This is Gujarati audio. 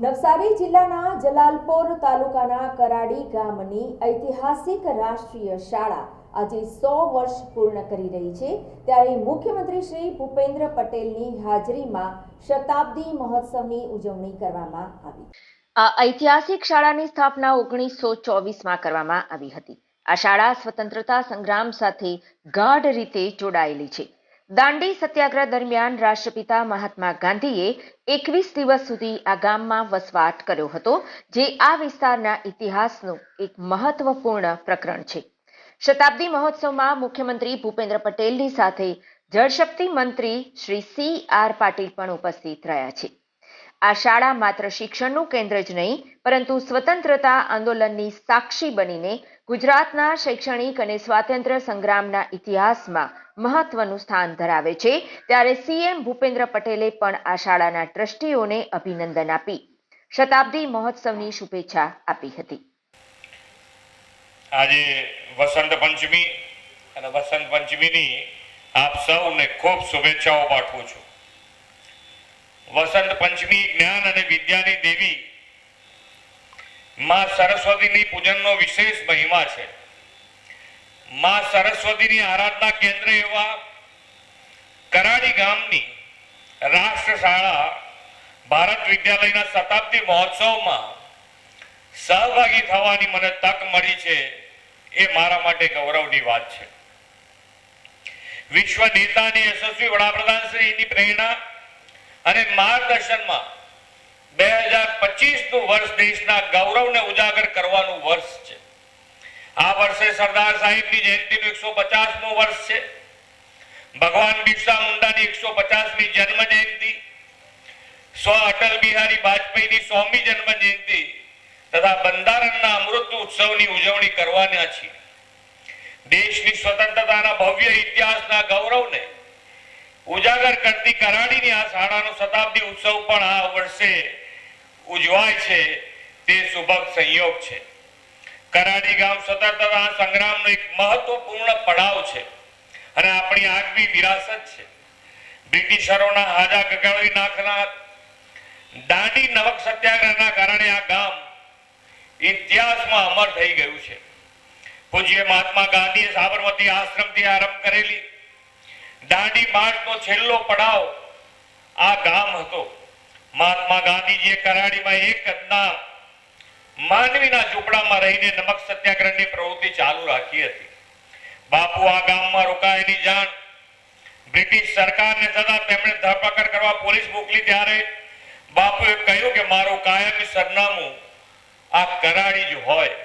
નવસારી જિલ્લાના જલાલપોર તાલુકાના કરાડી ગામની ઐતિહાસિક રાષ્ટ્રીય શાળા આજે સો વર્ષ પૂર્ણ કરી રહી છે. ત્યારે મુખ્યમંત્રી શ્રી ભૂપેન્દ્ર પટેલની હાજરીમાં શતાબ્દી મહોત્સવની ઉજવણી કરવામાં આવી. આ ઐતિહાસિક શાળાની સ્થાપના ઓગણીસો ચોવીસમાં કરવામાં આવી હતી. આ શાળા સ્વતંત્રતા સંગ્રામ સાથે ગાઢ રીતે જોડાયેલી છે. દાંડી સત્યાગ્રહ દરમિયાન રાષ્ટ્રપિતા મહાત્મા ગાંધીએ એકવીસ દિવસ સુધી આ ગામમાં વસવાટ કર્યો હતો, જે આ વિસ્તારના ઇતિહાસનું એક મહત્વપૂર્ણ પ્રકરણ છે. શતાબ્દી મહોત્સવમાં મુખ્યમંત્રી ભૂપેન્દ્ર પટેલની સાથે જળશક્તિ મંત્રી શ્રી સી આર પાટીલ પણ ઉપસ્થિત રહ્યા છે. આ શાળા માત્ર શિક્ષણનું કેન્દ્ર જ નહીં, પરંતુ સ્વતંત્રતા આંદોલનની સાક્ષી બનીને ગુજરાતના શૈક્ષણિક અને સ્વાતંત્ર્ય સંગ્રામના ઇતિહાસમાં મહત્વનું સ્થાન ધરાવે છે. ત્યારે સીએમ ભૂપેન્દ્ર પટેલે પણ આ શાળાના ટ્રસ્ટીઓને અભિનંદન આપી. શતાબ્દી મહોત્સવની શુભેચ્છા આપી હતી. આજે વસંત પંચમી અને વસંત પંચમીની આપ સૌને ખૂબ શુભેચ્છાઓ પાઠવું છું. વસંત પંચમી, જ્ઞાન અને વિદ્યાની દેવી. માં સરસ્વતીની પૂજનનો વિશેષ મહિમા છે. માં સરસ્વતીની આરાધના કેન્દ્ર એવા કરાડી ગામની રાષ્ટ્રશાળા ભારત વિદ્યાલયના શતાબ્દી મહોત્સવમાં સહભાગી થવાની મને તક મળી છે એ મારા માટે ગૌરવની વાત છે. વિશ્વ નેતાની યશસ્વી વડાપ્રધાન શ્રીની પ્રેરણા અને માર્ગદર્શનમાં બે હજાર પચીસનું વર્ષ દેશના ગૌરવને ઉજાગર કરવાનું વર્ષ છે. આ વર્ષે સરદાર સાહેબની જયંતિનું એકસો પચાસમું વર્ષ છે. ભગવાન બિરસા મુંડાની એકસો પચાસમી જન્મ જયંતિ સ્વ અટલ બિહારી વાજપેયીની સોમી જન્મ જયંતિ તથા બંધારણના અમૃત ઉત્સવની ઉજવણી કરવાના છીએ. દેશની સ્વતંત્રતાના ભવ્ય ઇતિહાસના ગૌરવને ઉજાગર કરતી કરાડીની આ શાળાનો શતાબ્દી ઉત્સવ પણ આ વર્ષે ઉજવાય છે તે સુભગ સંયોગ છે. કરાડી ગામ સ્વતંત્રતા સંગ્રામનો એક મહત્વપૂર્ણ પડાવ છે અને આપણી આગવી વિરાસત છે. બ્રિટિશરોના હાજા ગગાવી નાખનાર દાંડી નવક સત્યાગ્રહના કારણે આ ગામ ઇતિહાસમાં અમર થઈ ગયું છે. પૂજ્ય મહાત્મા ગાંધીએ સાબરમતી આશ્રમથી આરંભ કરેલી દાંડી માર્ચનો છેલ્લો પડાવ આ ગામ હતો. મહાત્મા ગાંધીજીએ કરાડીમાં એક કદના માનવીના ઝૂંપડામાં રહીને નમક સત્યાગ્રહની પ્રવૃત્તિ ચાલુ રાખી હતી. બાપુ આ ગામમાં રોકાયેલી જાણ બ્રિટિશ સરકારને થતા તેમણે ધરપકડ કરવા પોલીસ મોકલી ત્યારે બાપુએ કહ્યું કે મારું કાયમી સરનામું આ કરાડી જ હોય.